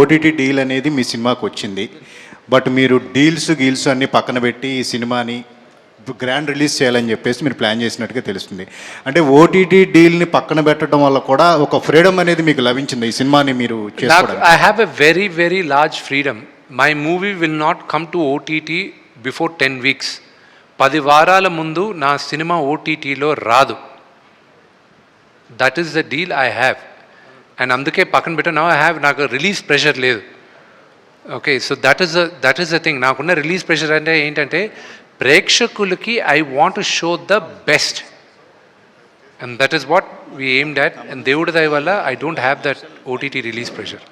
OTT deal అనేది మీ సినిమాకి వచ్చింది. బట్ మీరు డీల్స్ గీల్స్ అన్ని పక్కన పెట్టి ఈ సినిమాని గ్రాండ్ రిలీజ్ చేయాలని చెప్పేసి మీరు ప్లాన్ చేసినట్టుగా తెలుస్తుంది. అంటే ఓటీటీ డీల్ని పక్కన పెట్టడం వల్ల కూడా ఒక ఫ్రీడమ్ అనేది మీకు లభించింది ఈ సినిమాని మీరు I have a very very large freedom. My movie will not come to OTT before ten weeks. పది వారాల ముందు నా సినిమా ఓటీటీలో రాదు. That is the deal I have and అందుకే పక్కన పెట్టా నా ఐ హ్యావ్ నాకు రిలీజ్ ప్రెషర్ లేదు. Okay so that is that is the thing నాకున్న రిలీజ్ ప్రెషర్ అంటే ఏంటంటే ప్రేక్షకులకి I want to show the best and that is what we aim dot and దేవుడి దయ వల్ల I don't have that OTT release pressure